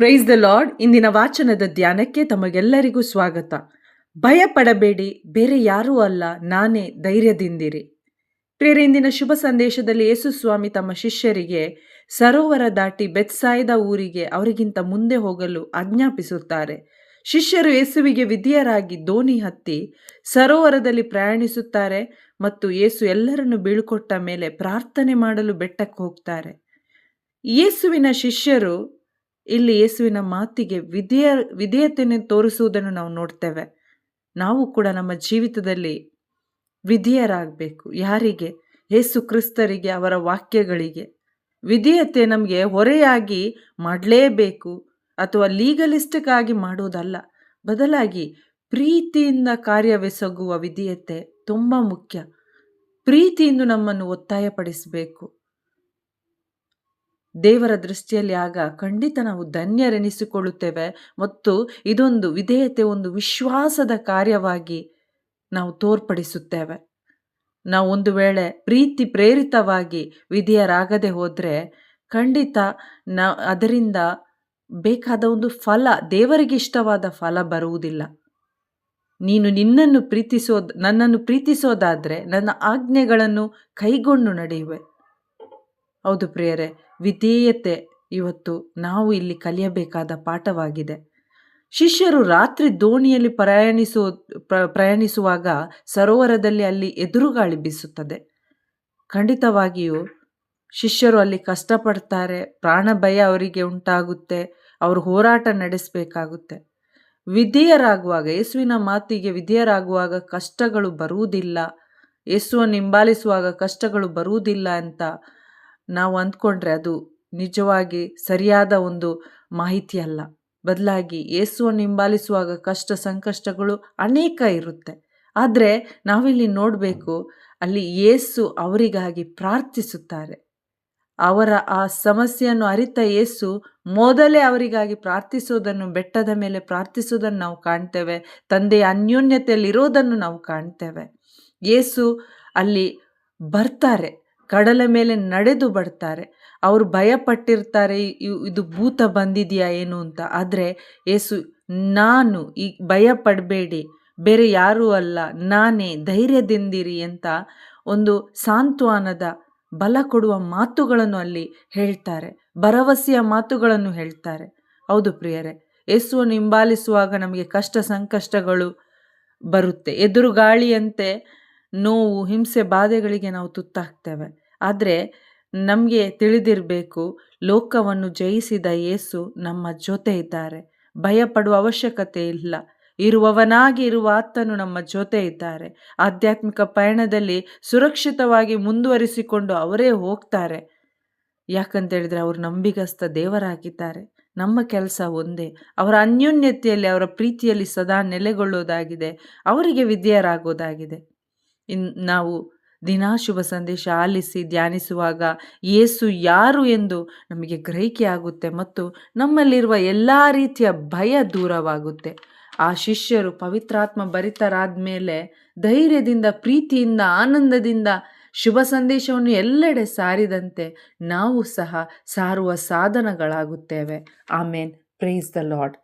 Praise the lord ಇಂದಿನ ವಾಚನದ ಧ್ಯಾನಕ್ಕೆ ತಮಗೆಲ್ಲರಿಗೂ ಸ್ವಾಗತ. ಭಯ ಪಡಬೇಡಿ ಬೇರೆ ಯಾರೂ ಅಲ್ಲ, ನಾನೇ ಧೈರ್ಯದಿಂದಿರಿ. ಪ್ರೇರೆ, ಇಂದಿನ ಶುಭ ಸಂದೇಶದಲ್ಲಿ ಯೇಸು ಸ್ವಾಮಿ ತಮ್ಮ ಶಿಷ್ಯರಿಗೆ ಸರೋವರ ದಾಟಿ ಬೆತ್ಸಾಯದ ಊರಿಗೆ ಅವರಿಗಿಂತ ಮುಂದೆ ಹೋಗಲು ಆಜ್ಞಾಪಿಸುತ್ತಾರೆ. ಶಿಷ್ಯರು ಯೇಸುವಿಗೆ ವಿಧಿಯರಾಗಿ ದೋಣಿ ಹತ್ತಿ ಸರೋವರದಲ್ಲಿ ಪ್ರಯಾಣಿಸುತ್ತಾರೆ ಮತ್ತು ಯೇಸು ಎಲ್ಲರನ್ನು ಬೀಳ್ಕೊಟ್ಟ ಮೇಲೆ ಪ್ರಾರ್ಥನೆ ಮಾಡಲು ಬೆಟ್ಟಕ್ಕೆ ಹೋಗ್ತಾರೆ. ಯೇಸುವಿನ ಶಿಷ್ಯರು ಇಲ್ಲಿ ಯೇಸುವಿನ ಮಾತಿಗೆ ವಿಧೇಯ, ವಿಧೇಯತೆಯನ್ನು ತೋರಿಸುವುದನ್ನು ನಾವು ನೋಡ್ತೇವೆ. ನಾವು ಕೂಡ ನಮ್ಮ ಜೀವಿತದಲ್ಲಿ ವಿಧೇಯರಾಗಬೇಕು. ಯಾರಿಗೆ? ಯೇಸು ಕ್ರಿಸ್ತರಿಗೆ, ಅವರ ವಾಕ್ಯಗಳಿಗೆ. ವಿಧೇಯತೆ ನಮಗೆ ಹೊರೆಯಾಗಿ ಮಾಡಲೇಬೇಕು ಅಥವಾ ಲೀಗಲಿಸ್ಟಿಕ್ ಆಗಿ ಮಾಡುವುದಲ್ಲ ಬದಲಾಗಿ ಪ್ರೀತಿಯಿಂದ ಕಾರ್ಯವೆಸಗುವ ವಿಧೇಯತೆ ತುಂಬ ಮುಖ್ಯ. ಪ್ರೀತಿಯಿಂದ ನಮ್ಮನ್ನು ಒತ್ತಾಯಪಡಿಸಬೇಕು. ದೇವರ ದೃಷ್ಟಿಯಲ್ಲಿ ಆಗ ಖಂಡಿತ ನಾವು ಧನ್ಯರೆನಿಸಿಕೊಳ್ಳುತ್ತೇವೆ ಮತ್ತು ಇದೊಂದು ವಿಧೇಯತೆ, ಒಂದು ವಿಶ್ವಾಸದ ಕಾರ್ಯವಾಗಿ ನಾವು ತೋರ್ಪಡಿಸುತ್ತೇವೆ. ನಾವು ಒಂದು ವೇಳೆ ಪ್ರೀತಿ ಪ್ರೇರಿತವಾಗಿ ವಿಧೇಯರಾಗದೆ ಹೋದರೆ ಖಂಡಿತ ನ, ಅದರಿಂದ ಬೇಕಾದ ಒಂದು ಫಲ, ದೇವರಿಗೆ ಇಷ್ಟವಾದ ಫಲ ಬರುವುದಿಲ್ಲ. ನೀನು ನಿನ್ನನ್ನು ಪ್ರೀತಿಸೋದ್, ನನ್ನನ್ನು ಪ್ರೀತಿಸೋದಾದರೆ ನನ್ನ ಆಜ್ಞೆಗಳನ್ನು ಕೈಗೊಂಡು ನಡೆಯುವೆ. ಹೌದು ಪ್ರಿಯರೇ ವಿಧೇಯತೆ ಇವತ್ತು ನಾವು ಇಲ್ಲಿ ಕಲಿಯಬೇಕಾದ ಪಾಠವಾಗಿದೆ. ಶಿಷ್ಯರು ರಾತ್ರಿ ದೋಣಿಯಲ್ಲಿ ಪ್ರಯಾಣಿಸುವ ಪ್ರಯಾಣಿಸುವಾಗ ಸರೋವರದಲ್ಲಿ ಅಲ್ಲಿ ಎದುರುಗಾಳಿ ಬೀಸುತ್ತದೆ. ಖಂಡಿತವಾಗಿಯೂ ಶಿಷ್ಯರು ಅಲ್ಲಿ ಕಷ್ಟಪಡ್ತಾರೆ, ಪ್ರಾಣ ಭಯ ಅವರಿಗೆ ಉಂಟಾಗುತ್ತೆ, ಅವರು ಹೋರಾಟ ನಡೆಸಬೇಕಾಗುತ್ತೆ. ವಿಧೇಯರಾಗುವಾಗ, ಯೇಸುವಿನ ಮಾತಿಗೆ ವಿಧೇಯರಾಗುವಾಗ ಕಷ್ಟಗಳು ಬರುವುದಿಲ್ಲ, ಯೇಸುವನ್ನು ಹಿಂಬಾಲಿಸುವಾಗ ಕಷ್ಟಗಳು ಬರುವುದಿಲ್ಲ ಅಂತ ನಾವು ಅಂದ್ಕೊಂಡ್ರೆ ಅದು ನಿಜವಾಗಿ ಸರಿಯಾದ ಒಂದು ಮಾಹಿತಿ ಅಲ್ಲ ಬದಲಾಗಿ ಯೇಸುವನ್ನು ಹಿಂಬಾಲಿಸುವಾಗ ಕಷ್ಟ ಸಂಕಷ್ಟಗಳು ಅನೇಕ ಇರುತ್ತೆ. ಆದರೆ ನಾವಿಲ್ಲಿ ನೋಡಬೇಕು, ಅಲ್ಲಿ ಯೇಸು ಅವರಿಗಾಗಿ ಪ್ರಾರ್ಥಿಸುತ್ತಾರೆ. ಅವರ ಆ ಸಮಸ್ಯೆಯನ್ನು ಅರಿತ ಯೇಸು ಮೊದಲೇ ಅವರಿಗಾಗಿ ಪ್ರಾರ್ಥಿಸುವುದನ್ನು, ಬೆಟ್ಟದ ಮೇಲೆ ಪ್ರಾರ್ಥಿಸುವುದನ್ನು ನಾವು ಕಾಣ್ತೇವೆ, ತಂದೆಯ ಅನ್ಯೋನ್ಯತೆಯಲ್ಲಿರೋದನ್ನು ನಾವು ಕಾಣ್ತೇವೆ. ಯೇಸು ಅಲ್ಲಿ ಬರ್ತಾರೆ. ಕಡಲ ಮೇಲೆ ನಡೆದು ಬರ್ತಾರೆ. ಅವರು ಭಯಪಟ್ಟಿರ್ತಾರೆ ಇದು ಭೂತ ಬಂದಿದೆಯಾ ಏನು ಅಂತ. ಆದರೆ ಏಸು, ನಾನು ಈ ಭಯ ಪಡಬೇಡಿ ಬೇರೆ ಯಾರೂ ಅಲ್ಲ, ನಾನೇ ಧೈರ್ಯದಿಂದಿರಿ ಅಂತ ಒಂದು ಸಾಂತ್ವನದ ಬಲ ಕೊಡುವ ಮಾತುಗಳನ್ನು ಅಲ್ಲಿ ಹೇಳ್ತಾರೆ. ಭರವಸೆಯ ಮಾತುಗಳನ್ನು ಹೇಳ್ತಾರೆ. ಹೌದು ಪ್ರಿಯರೇ ಯೇಸುವನ್ನು ಹಿಂಬಾಲಿಸುವಾಗ ನಮಗೆ ಕಷ್ಟ ಸಂಕಷ್ಟಗಳು ಬರುತ್ತೆ. ಎದುರುಗಾಳಿಯಂತೆ ನೋವು, ಹಿಂಸೆ, ಬಾಧೆಗಳಿಗೆ ನಾವು ತುತ್ತಾಗ್ತೇವೆ. ಆದರೆ ನಮಗೆ ತಿಳಿದಿರಬೇಕು, ಲೋಕವನ್ನು ಜಯಿಸಿದ ಯೇಸು ನಮ್ಮ ಜೊತೆ ಇದ್ದಾರೆ. ಭಯಪಡುವ ಅವಶ್ಯಕತೆ ಇಲ್ಲ. ಇರುವವನಾಗಿ ಇರುವ ಆತನು ನಮ್ಮ ಜೊತೆ ಇದ್ದಾರೆ. ಆಧ್ಯಾತ್ಮಿಕ ಪಯಣದಲ್ಲಿ ಸುರಕ್ಷಿತವಾಗಿ ಮುಂದುವರಿಸಿಕೊಂಡು ಅವರೇ ಹೋಗ್ತಾರೆ. ಯಾಕಂತೇಳಿದರೆ ಅವರು ನಂಬಿಗಸ್ತ ದೇವರಾಗಿದ್ದಾರೆ. ನಮ್ಮ ಕೆಲಸ ಒಂದೇ. ಅವರ ಅನ್ಯೋನ್ಯತೆಯಲ್ಲಿ, ಅವರ ಪ್ರೀತಿಯಲ್ಲಿ ಸದಾ ನೆಲೆಗೊಳ್ಳೋದಾಗಿದೆ ಅವರಿಗೆ ವಿದ್ಯೆಯರಾಗೋದಾಗಿದೆ ಇನ್ ನಾವು ದಿನಾ ಶುಭ ಸಂದೇಶ ಆಲಿಸಿ ಧ್ಯಾನಿಸುವಾಗ ಏಸು ಯಾರು ಎಂದು ನಮಗೆ ಗ್ರಹಿಕೆ ಆಗುತ್ತೆ ಮತ್ತು ನಮ್ಮಲ್ಲಿರುವ ಎಲ್ಲ ರೀತಿಯ ಭಯ ದೂರವಾಗುತ್ತೆ. ಆ ಶಿಷ್ಯರು ಪವಿತ್ರಾತ್ಮ ಭರಿತರಾದ ಮೇಲೆ ಧೈರ್ಯದಿಂದ, ಪ್ರೀತಿಯಿಂದ, ಆನಂದದಿಂದ ಶುಭ ಸಂದೇಶವನ್ನು ಎಲ್ಲೆಡೆ ಸಾರಿದಂತೆ ನಾವು ಸಹ ಸಾರುವ ಸಾಧನಗಳಾಗುತ್ತೇವೆ. ಆಮೇನ್. Praise the Lord